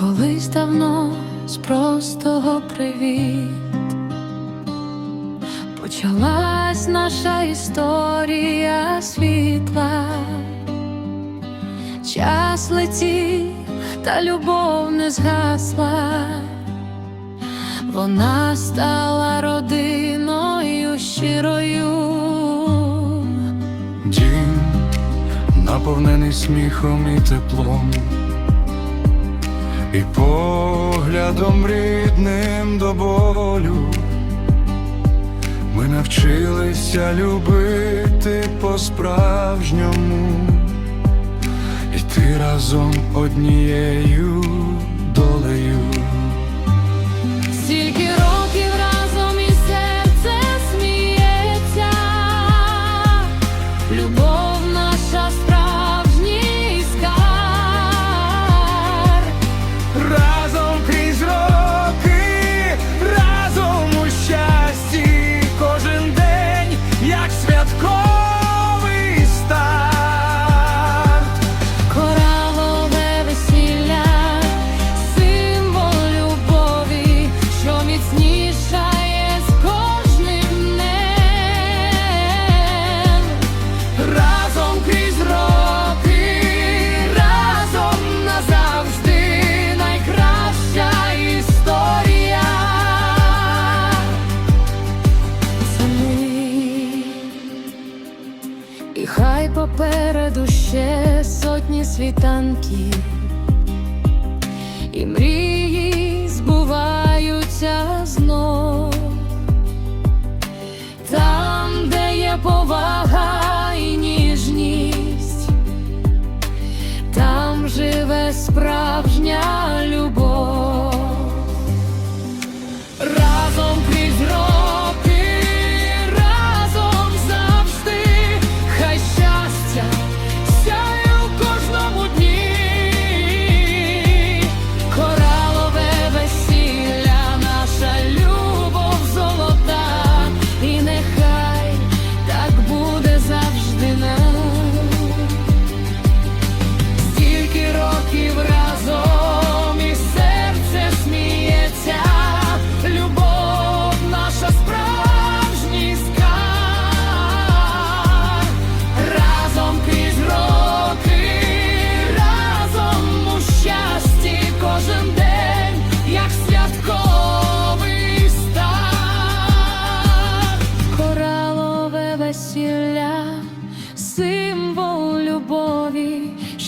Колись давно з простого привіт. Почалась наша історія світла, час летів, та любов не згасла, вона стала родиною щирою. Дім, наповнений сміхом і теплом, і поглядом рідним до болю. Ми навчилися любити по-справжньому, і ти разом однією долею. Попереду ще сотні світанків, і мрії збуваються знов. Там, де є повага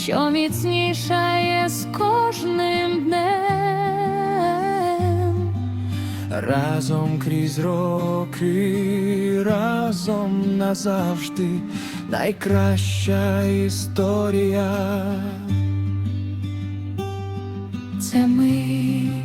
що міцнішає з кожним днем. Разом крізь роки, разом назавжди найкраща історія. Це ми.